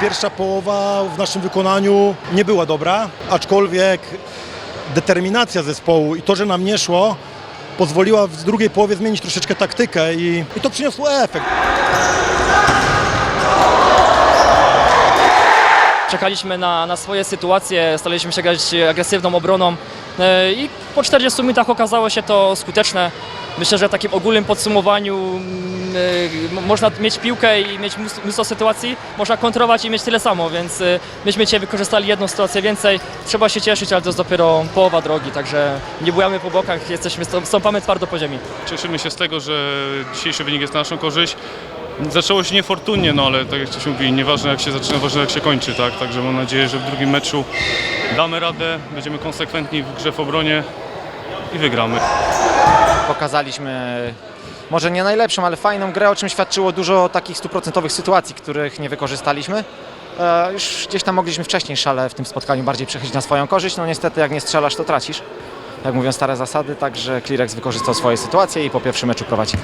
Pierwsza połowa w naszym wykonaniu nie była dobra, aczkolwiek determinacja zespołu i to, że nam nie szło, pozwoliła w drugiej połowie zmienić troszeczkę taktykę i, i to przyniosło efekt. Czekaliśmy na, na swoje sytuacje, staraliśmy się grać agresywną obroną e, i po 40 minutach okazało się to skuteczne. Myślę, że w takim ogólnym podsumowaniu mm, e, można mieć piłkę i mieć mnóstwo sytuacji, można kontrować i mieć tyle samo, więc e, myśmy dzisiaj wykorzystali jedną sytuację więcej. Trzeba się cieszyć, ale to jest dopiero połowa drogi, także nie bujamy po bokach, jesteśmy, stąpamy twardo po ziemi. Cieszymy się z tego, że dzisiejszy wynik jest na naszą korzyść. Zaczęło się niefortunnie, no ale tak jak Ktoś mówi, nieważne jak się zaczyna, ważne jak się kończy, tak? Także mam nadzieję, że w drugim meczu damy radę, będziemy konsekwentni w grze w obronie i wygramy. Pokazaliśmy może nie najlepszą, ale fajną grę, o czym świadczyło dużo takich stuprocentowych sytuacji, których nie wykorzystaliśmy. E, już gdzieś tam mogliśmy wcześniej szale w tym spotkaniu bardziej przechylić na swoją korzyść. No niestety jak nie strzelasz, to tracisz. Jak mówią stare zasady, także Klirex wykorzystał swoje sytuacje i po pierwszym meczu prowadzi.